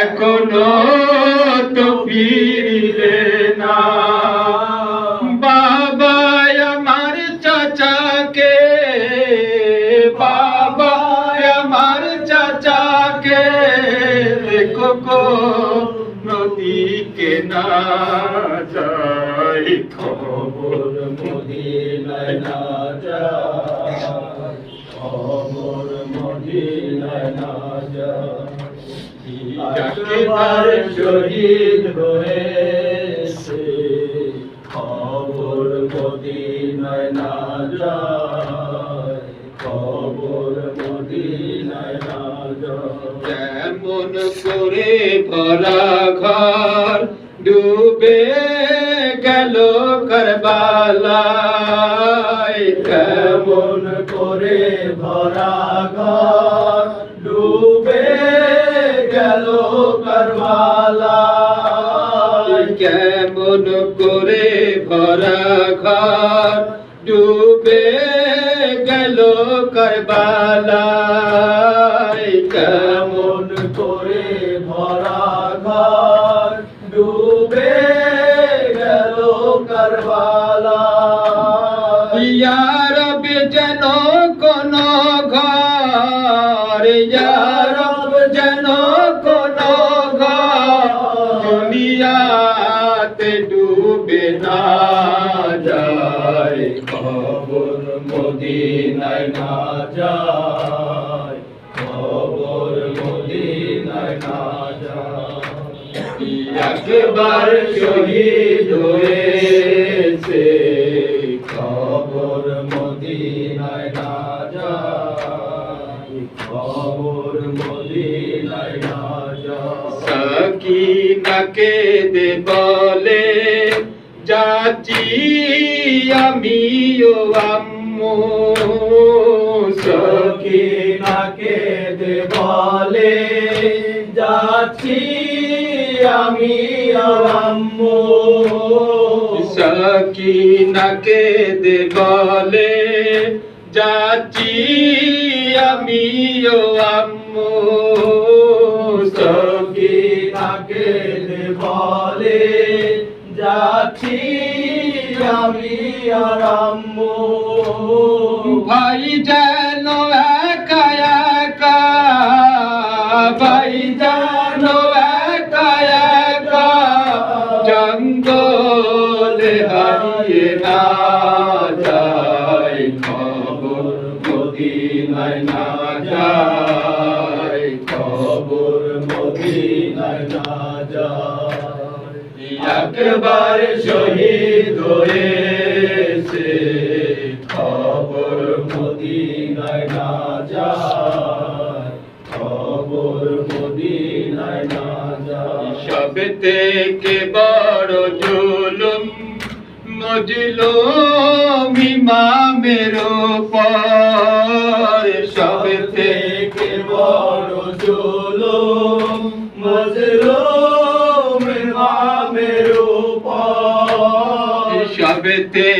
এখনও তো ফিরিলে না। বাবা আমার চাচাকে বাবা আমার চাচাকে দেখো গো নদীকে না যাই খবর মদিনায় না যায়। খবর মদিনায় না একবার শহীদ হয়েছে। খবর মদিনায় না যায়। খবর মদিনায় না যায়। করে ভরা ঘর ডুবে গেল করবালায়। কেমন করে ভরা ঘর ডুবে গেল করবালায় কেমন করে ভরা ঘর ডুবে গেল করবালা। কেমন করে ভরা ঘর ডুবে গেল করবালা। ইয়ারব যায়, খবর মদিনায় না যায়, খবর মদিনায় না যায়। একবার শহীদ হয়েছে, খবর মদিনায় না যায়, খবর মদিনায় না যায়। সকিনাকে যাচ্ছি আমি ও আম্মু সকিনাকে দে বলে যাচ্ছি আমি আম্মু। সকিনাকে দে বলে যাচ্ছি আমি ও আম্মু সকিনাকে দে বলে যাচ্ছি আমি আম্মু ভাই যেন একা একা, ভাই যেন একা একা, জঙ্গলে হারিয়ে না যায়, খবর মদিনায় না যায়, খবর মদিনায় না যায়। একবার শহীদ হয়েছে খবর মদিনায় না যায় খবর মদিনায় না যায়। সব থেকে বড় জুলুম মজলুম ইমামের উপর। সব থেকে বড় জুলুম মজলুম LGBT